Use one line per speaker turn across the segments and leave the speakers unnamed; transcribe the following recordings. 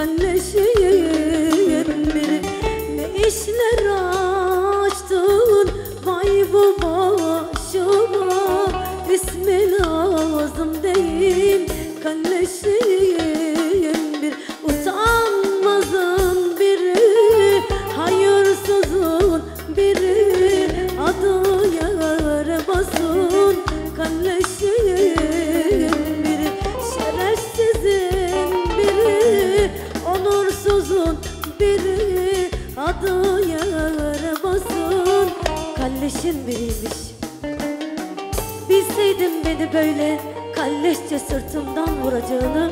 senleşir biri adı yar basın. Kalleşin biriymiş. Bilseydim beni böyle kalleşçe sırtımdan vuracağını.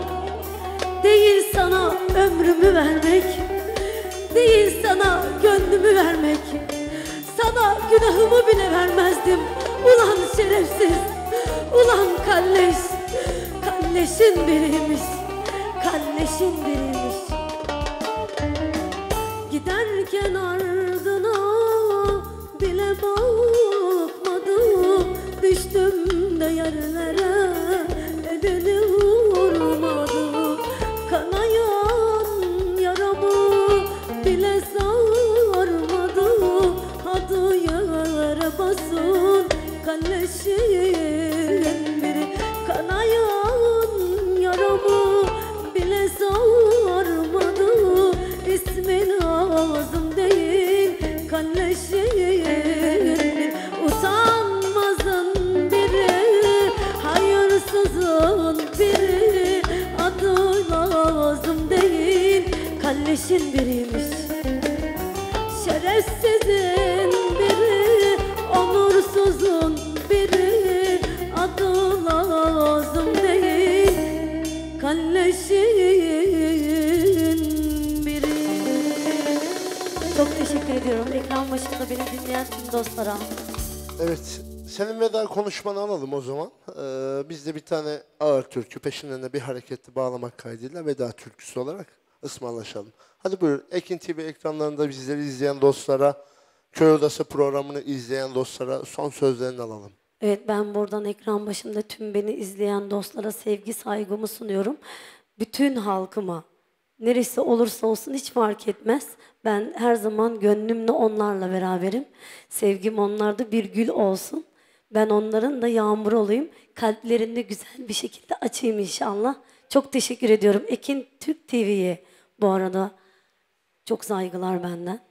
Değil sana ömrümü vermek Değil sana gönlümü vermek. Sana günahımı bile vermezdim. Ulan şerefsiz Ulan kalleş. Kalleşin biriymiş Kalleşin biriymiş. Giderken ardına bile bakmadı Düştüm de yerlere Hayırsızın biri Adı lazım değil Kalleşin biriymiş. Şerefsizin biri Onursuzun biri Adı lazım değil Kalleşin biri. Çok teşekkür ediyorum. Ekran başında beni dinleyen tüm dostlara.
Evet, senin veda konuşmanı alalım o zaman. Ee, biz de bir tane ağır türkü peşinden de bir hareketli bağlamak kaydıyla veda türküsü olarak ısmarlaşalım. Hadi buyur. Ekin TV ekranlarında bizleri izleyen dostlara, Köy Odası programını izleyen dostlara son sözlerini alalım.
Evet ben buradan ekran başında tüm beni izleyen dostlara sevgi saygımı sunuyorum. Bütün halkıma neresi olursa olsun hiç fark etmez. Ben her zaman gönlümle onlarla beraberim. Sevgim onlarda bir gül olsun. Ben onların da yağmur olayım. Kalplerini güzel bir şekilde açayım inşallah. Çok teşekkür ediyorum. Ekin Türk TV'ye bu arada çok saygılar benden.